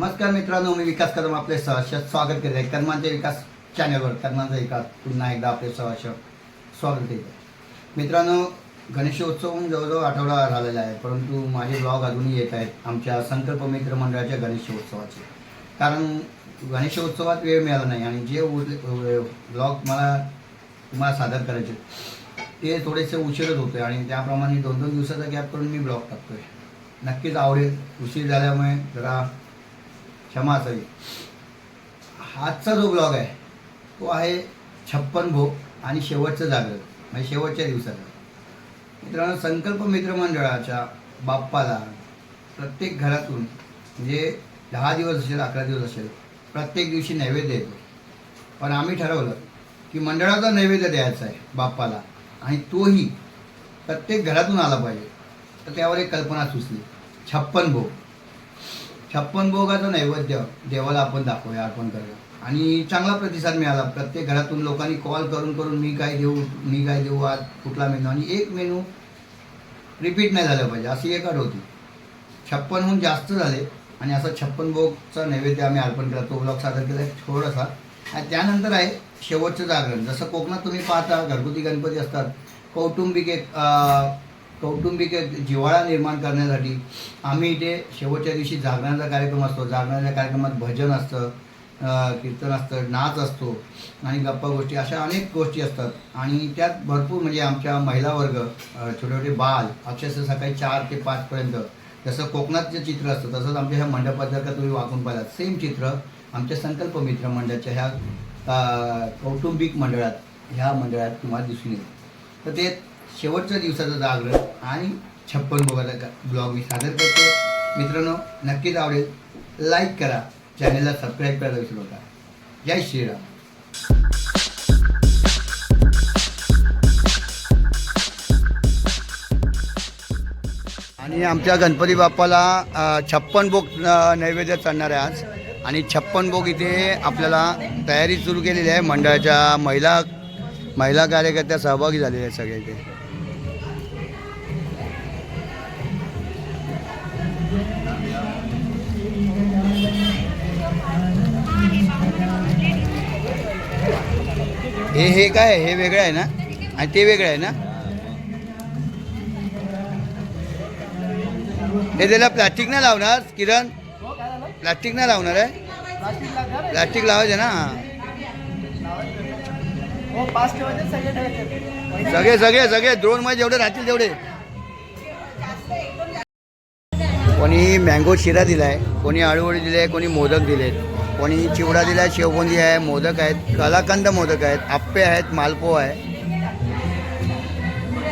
नमस्कार मित्रांनो मी विकास कदम आपले सहर्ष स्वागत करत आहे. कर्मांचे विकास चॅनलवर कर्मांचा विकास पुन्हा एकदा आपले सहर्ष स्वागत करीत आहे. मित्रांनो गणेशोत्सव जवळजवळ आठवडा झालेला आहे परंतु माझे ब्लॉग अजूनही येत आहेत आमच्या संकल्प मित्र मंडळाच्या गणेशोत्सवाचे. कारण गणेशोत्सवात वेळ मिळाला नाही आणि जे ब्लॉग मला तुम्हाला सादर करायचे ते थोडेसे उशीरच होते आणि त्याप्रमाणे दोन दोन दिवसाचा गॅप करून मी ब्लॉग टाकतोय. नक्कीच आवडेल. उशीर झाल्यामुळे जरा क्षमा असावी आजचा जो ब्लॉग आहे तो आहे छप्पन भोग आणि शेवटचं जागरण म्हणजे शेवटच्या दिवसाचा. मित्रांनो संकल्प मित्रमंडळाच्या बाप्पाला प्रत्येक घरातून म्हणजे दहा दिवस असेल अकरा दिवस असेल प्रत्येक दिवशी नैवेद्य येतो. पण आम्ही ठरवलं की मंडळाचा नैवेद्य द्यायचा आहे बाप्पाला आणि तोही प्रत्येक घरातून आला पाहिजे. तर त्यावर एक कल्पना सुचली. छप्पन भोग. छप्पन भोगाचं नैवेद्य देवाला आपण दाखवूया अर्पण करूया. आणि चांगला प्रतिसाद मिळाला. प्रत्येक घरातून लोकांनी कॉल करून करून मी काय देऊ मी काय देऊ आज कुठला मेनू? आणि एक मेनू रिपीट नाही झालं पाहिजे. अशी एक अट होती छप्पनहून जास्त झाले आणि असं छप्पन भोगचा नैवेद्य आम्ही अर्पण केला. तो ब्लॉग सादर केला एक थोडासा. आणि त्यानंतर आहे शेवटचं जागरण. जसं कोकणात तुम्ही पाहता घरगुती गणपती असतात. कौटुंबिक एक कौटुंबिक एक जिव्हाळा निर्माण करण्यासाठी आम्ही इथे शेवटच्या दिवशी जागरणाचा कार्यक्रम असतो. जागरणाच्या कार्यक्रमात भजन असतं कीर्तन असतं नाच असतो आणि गप्पा गोष्टी अशा अनेक गोष्टी असतात. आणि त्यात भरपूर म्हणजे आमच्या महिला वर्ग छोटे छोटे बाल अक्षरशः सकाळी चार ते पाचपर्यंत जसं कोकणात जे चित्र असतं तसंच आमच्या ह्या मंडपात जर का तुम्ही वाकून पाहिलात. सेम चित्र आमच्या संकल्प मित्र मंडळाच्या ह्या कौटुंबिक मंडळात ह्या मंडळात तुम्हाला दिसून येईल. तर ते शेवटच्या दिवसाचं जागरण आणि छप्पन बघायला ब्लॉग मी सादर करतो मित्रांनो नक्कीच आवडेल. लाईक करा. चॅनलला सबस्क्राईब करायला विसरू नका. जय श्रीराम. आणि आमच्या गणपती बाप्पाला छप्पन भोग नैवेद्य चढणार आहे आज. आणि छप्पन भोग इथे आपल्याला तयारी सुरू केलेली आहे. मंडळाच्या महिला महिला कार्यकर्त्या सहभागी झालेल्या आहेत सगळे इथे हे हे काय हे वेगळं आहे ना? आणि ते वेगळं आहे ना? हे त्याला प्लास्टिक नाही लावणार किरण? प्लास्टिक नाही लावणार आहे? प्लास्टिक लावायचं ना? सगळे सगळे सगळे ड्रोनमध्ये जेवढे राहतील तेवढे. कोणी मँगो शिरा दिलाय कोणी आळूवडी दिले कोणी मोदक दिलेत. कोणी चिवडा दिलाय शेवबुंदी आहे मोदक आहेत कलाकंद मोदक आहेत आप्पे आहेत मालपो आहे.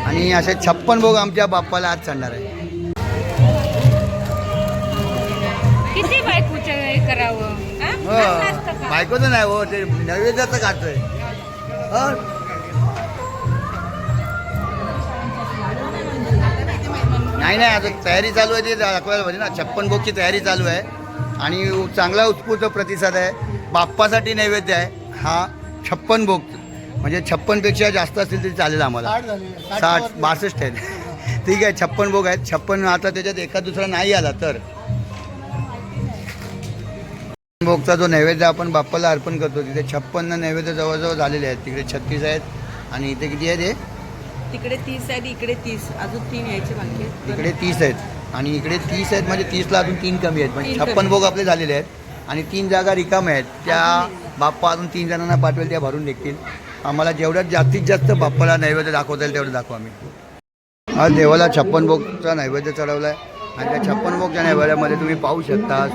आणि असे छप्पन भोग आमच्या बाप्पाला आज चढणार आहे. किती बायकोचं हे करावं? असं असतं का? बायकोचं नाही हो ते नैवेद्याचं काढतोय हो. नाही नाही आता तयारी चालू आहे ते दाखवायला पाहिजे ना. छप्पन भोगची तयारी चालू आहे. आणि चांगला उत्स्फूर्त प्रतिसाद आहे. बाप्पासाठी नैवेद्य आहे. हा छप्पन भोग म्हणजे छप्पनपेक्षा जास्त असतील तरी चालेल आम्हाला. साठ बासष्ट आहेत. ठीक आहे छप्पन भोग आहेत. छप्पन आता त्याच्यात एका दुसरा नाही आला तर. भोगचा जो नैवेद्य आपण बाप्पाला अर्पण करतो तिथे छप्पन्न नैवेद्य जवळजवळ झालेले आहेत. तिकडे छत्तीस आहेत आणि इथे किती आहेत हे? तिकडे तीस आहेत इकडे तीस. अजून तीन यायचे बाकी आहेत. इकडे तीस आहेत. आणि इकडे तीस आहेत म्हणजे तीसला अजून तीन कमी आहेत. म्हणजे. छप्पन भोग आपले झालेले आहेत. आणि तीन जागा रिकाम्या आहेत. त्या बाप्पा अजून तीन जणांना पाठवेल त्या भरून निघतील. आम्हाला जेवढ्यात जास्तीत जास्त बाप्पाला नैवेद्य दाखवता येईल तेवढं दाखवू आम्ही. हा देवाला छप्पन भोगचा नैवेद्य चढवला आहे आणि त्या छप्पन भोगच्या नैवेद्यामध्ये तुम्ही पाहू शकता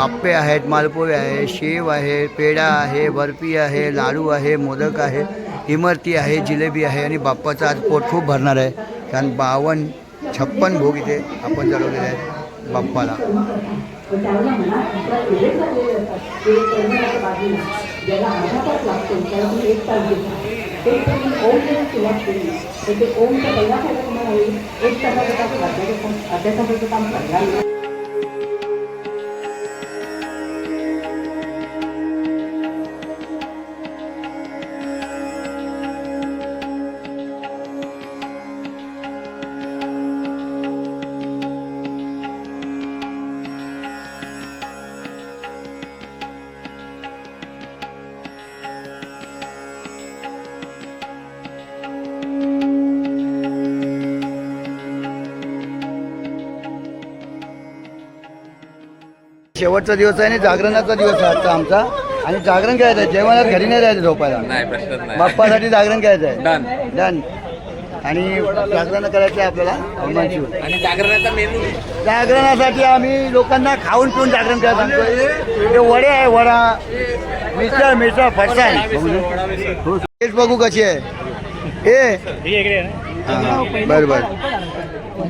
आप्पे आहेत मालपोहे आहे शेव आहे पेढा आहे बर्फी आहे लाडू आहे मोदक आहे इमरती आहे जिलेबी आहे. आणि बाप्पाचं आज पोट खूप भरणार आहे. कारण बावन्न छप्पन भोग इथे आपण चढवलेले आहेत बाप्पाला। त्याला म्हणा आपला उभे झालेले असतात शेवटचा दिवस आहे आणि जागरणाचा दिवस आहे आजचा आमचा. आणि जागरण करायचं आहे. जेवणात घरी नाही जायचं झोपायला. नाही प्रश्नच नाही. बाप्पासाठी जागरण करायचं आहे. डन डन आणि जागरण करायचं आहे आपल्याला हनुमान शिव आणि जागरणाचा मेनू जागरणासाठी आम्ही लोकांना खाऊन पिऊन जागरण करत सांगतोय ते वडे आहे वडा. मिसळ मिसळ फरसाण. तेच बघू कशी आहे. हे. हा, बरं बरं.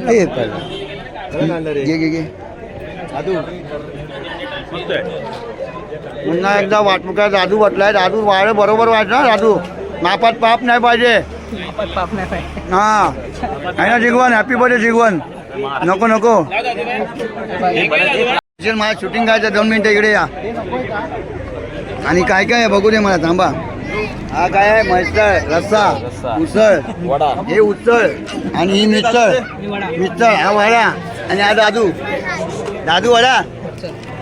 हे बरं. घे घे घे पुन्हा एकदा वाटमुका दादू वाटलाय दादू वाढ बरोबर वाढ ना दादू मापात पाप नाही पाहिजे. हा. आहे ना जिगवन? Happy birthday जिगवन. नको नको. मला शूटिंग करायचं दोन मिनिटं इकडे या. आणि काय काय आहे बघू दे मला थांबा. हा काय आहे? म्हैसळ रस्सा उसळ. वडा. हे उसळ आणि ही मिसळ. मिसळ हा वडा. आणि हा दादू दादू वडा.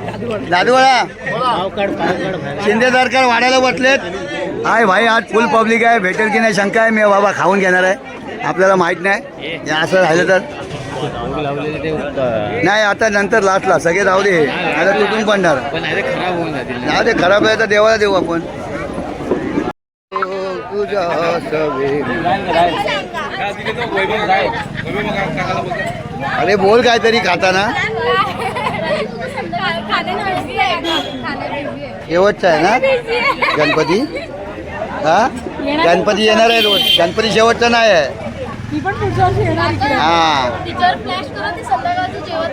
दादू वडा शिंदे सरकार वाढायला बसलेत. हाय भाई आज फुल पब्लिक आहे. भेटेल की नाही शंका आहे. मी बाबा खाऊन घेणार आहे. आपल्याला माहीत नाही. असं राहिलं तर. नाही आता नंतर लास्टला सगळे जाऊ दे. आता तुटून पडणार. पण अरे खराब होऊन जातील. जाऊ दे खराब आहे तर देवाला देऊ आपण. अरे बोल काहीतरी खाताना. शेवटचा आहे ना? गणपती? हा? गणपती येणार आहे रोज. गणपती शेवटचा नाही आहे. हा.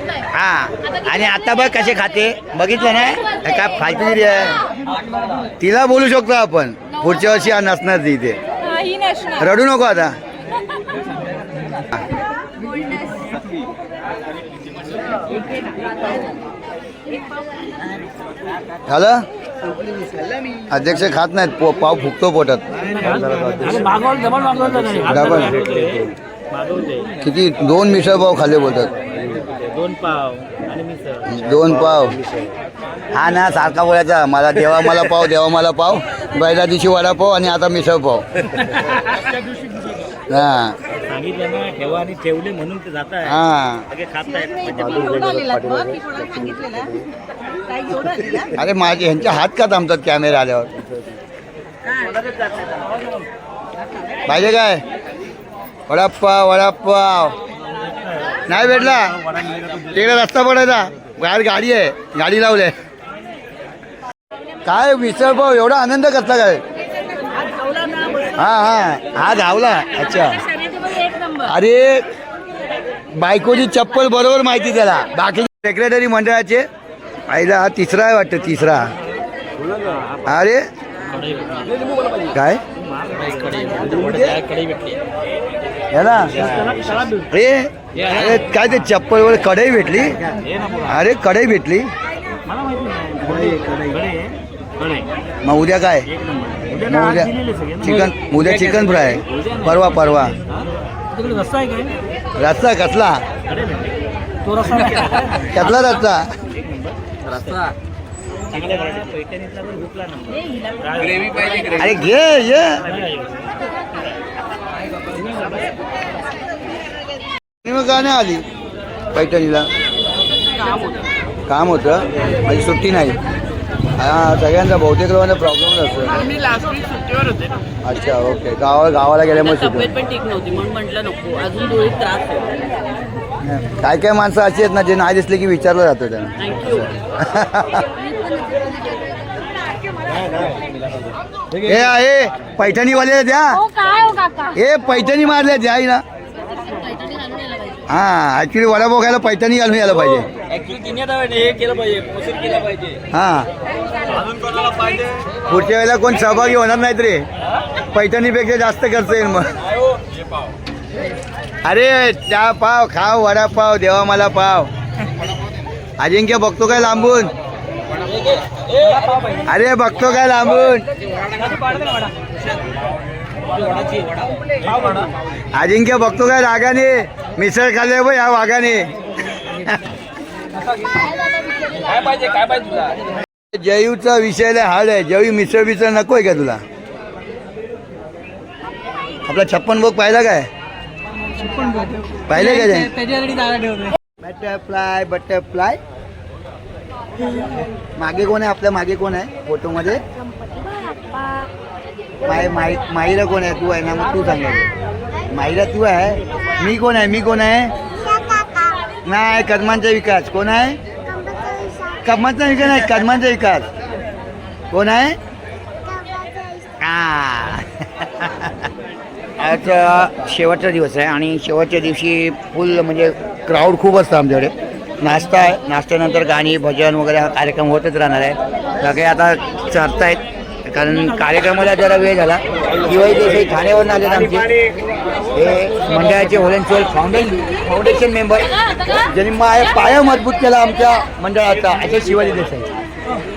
नाही. हा. आणि आता बघ कसे खाते. बघितलं ना हे काय फालतूगिरी आहे. तिला बोलू शकतो आपण. पुढच्या वर्षी नसणार ती इथे. ही रडू नको आता. झालं? अध्यक्ष खात नाहीत पो- पाव फुकतो पोटात. डबल किती? दोन मिसळ पाव खाल्ले बोलतात. दोन पाव दोन पाव. हा ना सारखा बोलायचा. मला देवा मला पाव देवा मला पाव. पहिल्या दिवशी वडापाव आणि आता मिसळ पाव. हा. सांगितलं ना ठेवा आणि ठेवले म्हणून ते जात आहे हा. खात आलेला अरे माझे ह्यांचे हात का थांबतात कॅमेरा आल्यावर? पाहिजे काय? वडापाव वडापाव नाही भेटला? तिकडे रस्ता पडायचा. बाहेर गाडी आहे. गाडी लावले काय मिसळ पाव एवढा आनंद कसला काय? हा हा. हा धावला. अच्छा. अरे बायकोची चप्पल बरोबर माहिती त्याला. बाकी सेक्रेटरी मंडळाचे आईला हा तिसरा आहे वाटतं तिसरा. अरे काय? अरे काय ते चप्पलवर कढई भेटली? अरे कढई भेटली. मग उद्या काय? उद्या मग उद्या चिकन उद्या चिकन फ्राय. परवा परवा. तिकडे रस्ता आहे काय? रस्ता कसला? तो रस्ता नाही. कसला रस्ता? रस्ता. ग्रेव्ही पाहिजे ग्रेव्ही अरे घे ये. मग का नाही आली. पैठणीला. काम होतं. म्हणजे सुट्टी नाही. हा सगळ्यांचा बहुतेक लोकांचा प्रॉब्लेम असतो मी लास्ट वीक सुट्टीवर होते. ना अच्छा ओके गावा गावाला गेल्यामुळे तब्येत पण ठीक नव्हती म्हणून म्हटलं नको. अजून डोळीत त्रास काय काय माणसं अशी आहेत ना जे नाही दिसले की विचारलं जातं त्यांना. थँक्यू हे आहे. पैठणीवाले द्या हो काय हो काका? हे पैठणी मारले द्या ना पैठणी घालून यायला पाहिजे हा ऍक्च्युली वडापाव खायला पैठणी घालून यायला पाहिजे. ऍक्च्युली तिने आता हे केलं पाहिजे प्रोसेस केला पाहिजे. हा. पुढच्या वेळेला कोण सहभागी होणार नाहीत रे पैठणीपेक्षा जास्त खर्च येईल मग. अरे त्या पाव खाव वडापाव देवा मला पाव. अजिंक्य बघतो काय लांबून? अरे बघतो काय लांबून? अजिंक्य बघतो काय रागाने. मिसळ खाल्ले बघ या वाघाने. काय पाहिजे काय पाहिजे तुला? जयूचा विषयला हाड आहे. जयू मिसळ बिसळ नकोय का तुला? आपला छप्पन भोग पाहिला काय? पाहिले का बटरफ्लाय बटरफ्लाय मागे कोण आहे? आपल्या मागे कोण आहे? फोटोमध्ये? माय माई माईरा कोण आहे? तू आहे ना मग तू सांगायचं माहिरा तू आहे? मी कोण आहे? मी कोण आहे? नाही कदमांचा विकास. कोण आहे? कदमांचा विकास नाही कदमांचा विकास. कोण आहे? आ. आज शेवटचा दिवस आहे आणि शेवटच्या दिवशी फुल म्हणजे क्राऊड खूप असतं आमच्याकडे. नाश्ता आहे नाश्त्यानंतर गाणी भजन वगैरे हा कार्यक्रम होतच राहणार आहे. सगळे आता चरतायत कारण कार्यक्रमाला जरा वेळ झाला. दिवाळी देसाई ठाण्यावरून आले आमचे. हे मंडळाचे होलेंचोल फाउंडेशन फाउंडेशन मेंबर. ज्यांनी माय पाया मजबूत केला आमच्या मंडळाचा असे शिवाजी देसाई.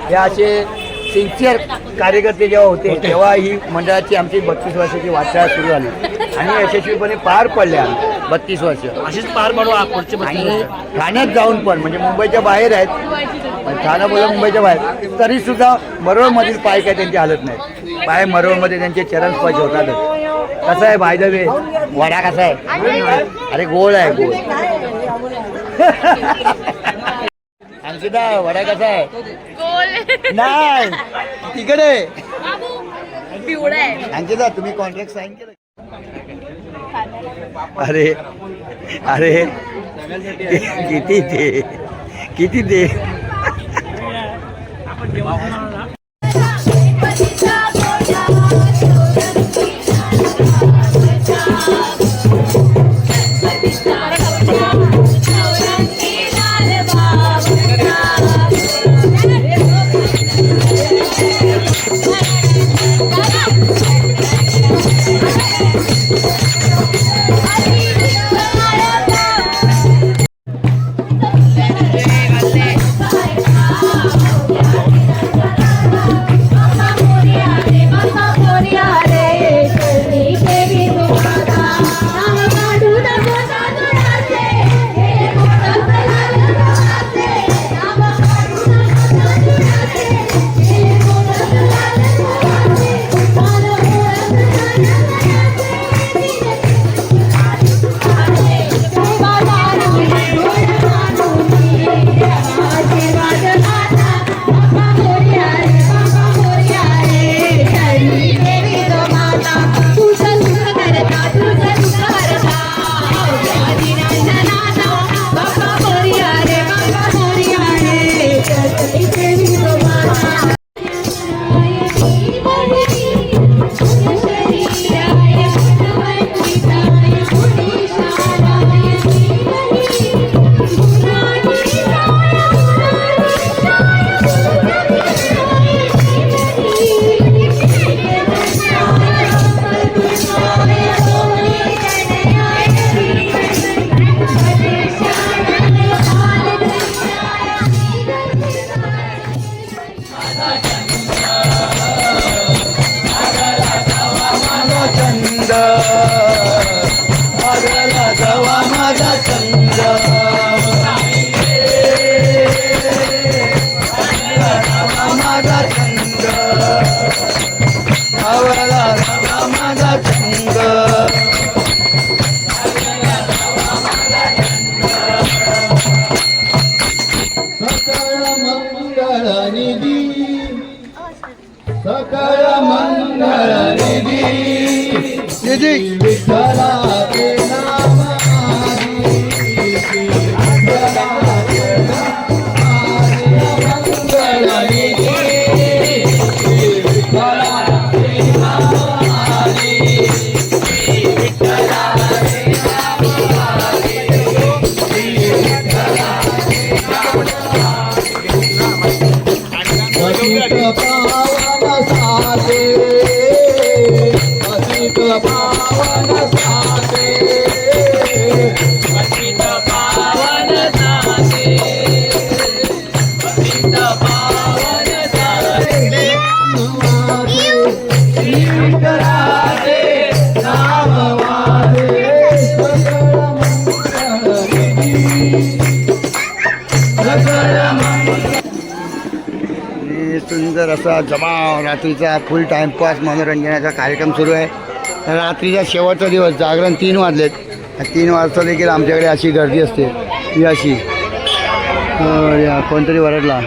हे असे सिन्सिअर कार्यकर्ते जेव्हा होते तेव्हा ही मंडळाची आमची बत्तीस वर्षाची वाटचाल सुरू झाली. आणि यशस्वीपणे पार पडल्या बत्तीस वर्ष. अशीच पार पाडू आ- पुढचे आणि ठाण्यात जाऊन पण म्हणजे मुंबईच्या बाहेर आहेत ठाणा बोला मुंबईच्या बाहेर तरी सुद्धा मरोळमधील पाय काय त्यांची हालत नाही. पाय मरोळमध्ये त्यांचे चरण स्पर्श होतातच कसं आहे बाय द वे वडा कसा आहे? अरे गोळ आहे गोळ अंकिता वडा कसा आहे? गोल. नाही. तिकडे. पिवळा आहे. अंकिता तुम्ही कॉन्ट्रॅक्ट साईन केलं. अरे अरे किती ते किती ते आणि सुंदर असा जमाव रात्रीचा फुल टाईमपास मनोरंजनाचा कार्यक्रम सुरू आहे. रात्रीचा शेवटचा दिवस जागरण तीन वाजलेत. तीन वाजता देखील आमच्याकडे अशी गर्दी असते. ही अशी. या कोणतरी वरडला.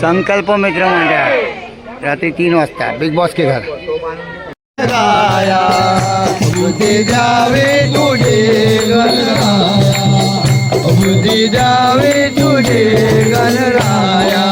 संकल्प मित्र मंडळ. रात्री तीन वाजता. बिग बॉस के घर. बुद्धी तुझे बुद्धी द्यावे तुझे गणराया.